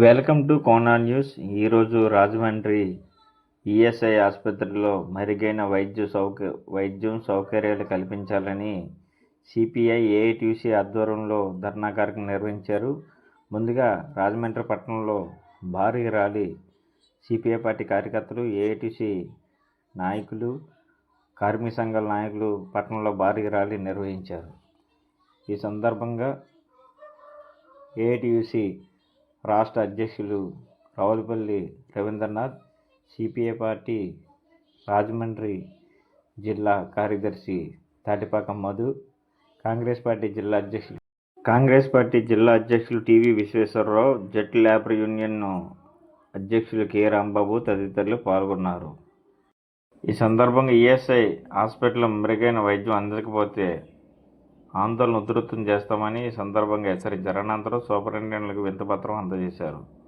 Welcome to Kona news. ఈరోజు Rajahmundry ESI ఆసుపత్రిలో మెరుగైన వైద్య సౌక వైద్యం సౌకర్యాలు కల్పించాలని సిపిఐ ఏఐటీసీ ఆధ్వర్యంలో ధర్నా కార్యక్రమం నిర్వహించారు. ముందుగా రాజమండ్రి పట్టణంలో భారీ ర్యాలీ సిపిఐ పార్టీ కార్యకర్తలు ఏఐటీసీ నాయకులు కార్మిక సంఘాల నాయకులు పట్టణంలో భారీ ర్యాలీ నిర్వహించారు. ఈ సందర్భంగా ఏఐటీసీ రాష్ట్ర అధ్యక్షులు రావులపల్లి రవీంద్రనాథ్ సిపిఐ పార్టీ రాజమండ్రి జిల్లా కార్యదర్శి తాటిపాక మధు కాంగ్రెస్ పార్టీ జిల్లా అధ్యక్షులు. కాంగ్రెస్ పార్టీ జిల్లా అధ్యక్షులు T V Visweswararao jet labour union అధ్యక్షులు కె రాంబాబు తదితరులు పాల్గొన్నారు. ఈ సందర్భంగా ఈఎస్ఐ హాస్పిటల్లో మెరుగైన వైద్యం అందకపోతే ఆందోళన ఉధృతం చేస్తామని ఈ సందర్భంగా హెచ్చరించారు. అనంతరం సూపరింటెండెంట్లకు వింతపత్రం అందజేశారు.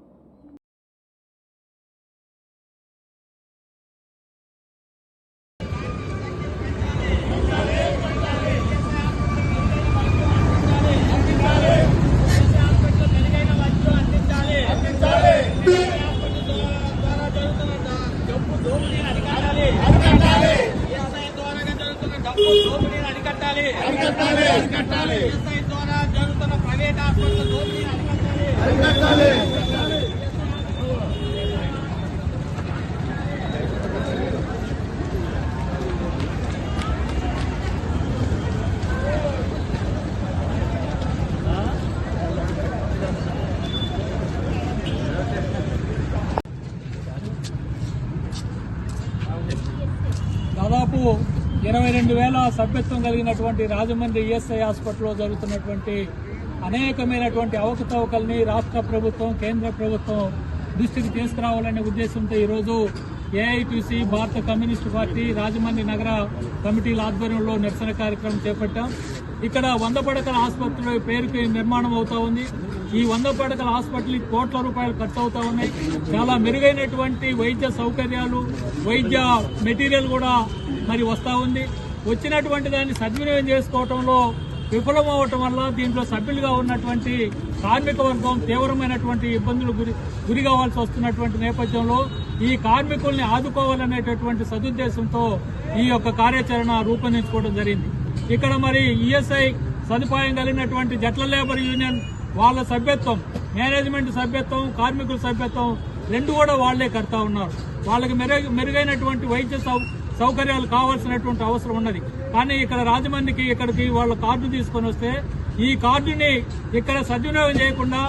అరికట్టాలి అరికట్టాలి ఎస్ఐ ద్వారా జరుగుతున్న ప్రైవేట్ హాస్పిటల్ దోపిడీని అరికట్టాలి దాదాపు ఇరవై రెండు వేల సభ్యత్వం కలిగినటువంటి రాజమండ్రి ఈఎస్ఐ హాస్పిటల్లో జరుగుతున్నటువంటి అనేకమైనటువంటి అవకతవకల్ని రాష్ట్ర ప్రభుత్వం కేంద్ర ప్రభుత్వం దృష్టికి తీసుకురావాలనే ఉద్దేశంతో ఈరోజు ఏఐటీసీ భారత కమ్యూనిస్టు పార్టీ రాజమండ్రి నగర కమిటీల ఆధ్వర్యంలో నిరసన కార్యక్రమం చేపట్టాం. ఇక్కడ వంద పడకల ఆసుపత్రి పేరుకి నిర్మాణం అవుతా ఉంది. ఈ వంద పడకల హాస్పిటల్ కోట్ల రూపాయలు ఖర్చు అవుతా ఉన్నాయి. చాలా మెరుగైనటువంటి వైద్య సౌకర్యాలు వైద్య మెటీరియల్ కూడా మరి వస్తూ ఉంది. వచ్చినటువంటి దాన్ని సద్వినియోగం చేసుకోవటంలో విఫలం అవటం వల్ల దీంట్లో సభ్యులుగా ఉన్నటువంటి కార్మిక వర్గం తీవ్రమైనటువంటి ఇబ్బందులు గురి గురి కావాల్సి వస్తున్నటువంటి నేపథ్యంలో ఈ కార్మికుల్ని ఆదుకోవాలనేటటువంటి సదుద్దేశంతో ఈ యొక్క కార్యాచరణ రూపొందించుకోవడం జరిగింది. ఇక్కడ మరి ఈఎస్ఐ సదుపాయం కలిగినటువంటి జట్ల లేబర్ యూనియన్ వాళ్ళ సభ్యత్వం మేనేజ్మెంట్ సభ్యత్వం కార్మికుల సభ్యత్వం రెండు కూడా వాళ్ళే కడతా ఉన్నారు. వాళ్ళకి మెరుగైనటువంటి వైద్య సౌకర్యాలు కావాల్సినటువంటి అవసరం ఉన్నది. కానీ ఇక్కడ రాజమండ్రికి ఇక్కడికి వాళ్ళ కార్డు తీసుకొని వస్తే ఈ కార్డుని ఇక్కడ సద్వినియోగం చేయకుండా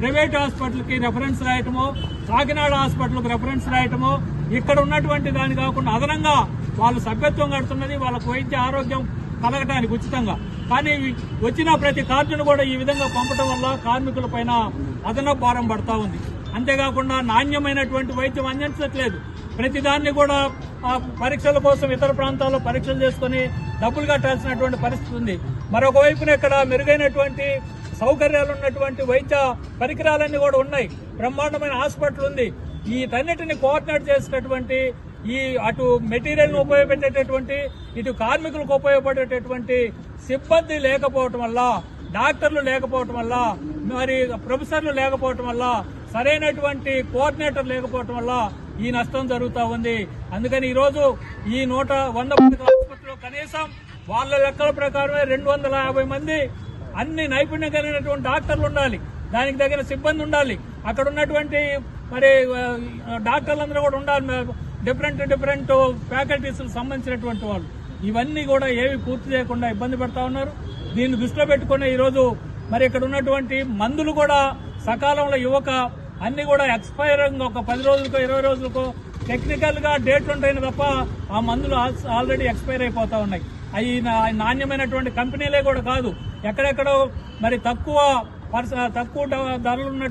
ప్రైవేట్ హాస్పిటల్కి రెఫరెన్స్ రాయటమో కాకినాడ హాస్పిటల్కి రెఫరెన్స్ రాయటమో ఇక్కడ ఉన్నటువంటి దాని కాకుండా అదనంగా వాళ్ళు సభ్యత్వం కడుతున్నది వాళ్ళకు వైద్య ఆరోగ్యం కలగటానికి ఉచితంగా. కానీ వచ్చిన ప్రతి కార్డును కూడా ఈ విధంగా పంపడం వల్ల కార్మికుల పైన అదనపు భారం పడతా ఉంది. అంతేకాకుండా నాణ్యమైనటువంటి వైద్యం అందించట్లేదు. ప్రతి దాన్ని కూడా ఆ, పరీక్షల కోసం ఇతర ప్రాంతాల్లో పరీక్షలు చేసుకుని డబ్బులు కట్టాల్సినటువంటి పరిస్థితి ఉంది. మరొకవైపున ఇక్కడ మెరుగైనటువంటి సౌకర్యాలు ఉన్నటువంటి వైద్య పరికరాలన్నీ కూడా ఉన్నాయి. బ్రహ్మాండమైన హాస్పిటల్ ఉంది. వీటన్నిటిని కోఆర్డినేట్ చేసినటువంటి ఈ అటు మెటీరియల్ ఉపయోగపెట్టేటటువంటి ఇటు కార్మికులకు ఉపయోగపడేటటువంటి సిబ్బంది లేకపోవటం వల్ల డాక్టర్లు లేకపోవటం వల్ల మరి ప్రొఫెసర్లు లేకపోవటం వల్ల సరైనటువంటి కోఆర్డినేటర్ లేకపోవటం వల్ల ఈ నష్టం జరుగుతూ ఉంది. అందుకని ఈరోజు ఈ నూట వంద ఆసుపత్రిలో కనీసం వాళ్ళ లెక్కల ప్రకారమే రెండు వందల యాభై మంది అన్ని నైపుణ్యం కలిగినటువంటి డాక్టర్లు ఉండాలి. దానికి తగిన సిబ్బంది ఉండాలి. అక్కడ ఉన్నటువంటి మరి డాక్టర్లందరూ కూడా ఉండాలి. డిఫరెంట్ డిఫరెంట్ ఫ్యాకల్టీస్ సంబంధించినటువంటి వాళ్ళు. ఇవన్నీ కూడా ఏవి పూర్తి చేయకుండా ఇబ్బంది పడతా ఉన్నారు. దీన్ని దృష్టిలో పెట్టుకునే ఈరోజు మరి ఇక్కడ ఉన్నటువంటి మందులు కూడా సకాలంలో ఇవ్వక అన్ని కూడా ఎక్స్పైర్ ఒక పది రోజులకో ఇరవై రోజులకో టెక్నికల్గా డేట్ ఉంటాయి తప్ప ఆ మందులు ఆల్రెడీ ఎక్స్పైర్ అయిపోతా ఉన్నాయి. అవి నాణ్యమైనటువంటి కంపెనీలే కూడా కాదు. ఎక్కడెక్కడో మరి తక్కువ తక్కువ ధరలు ఉన్నటువంటి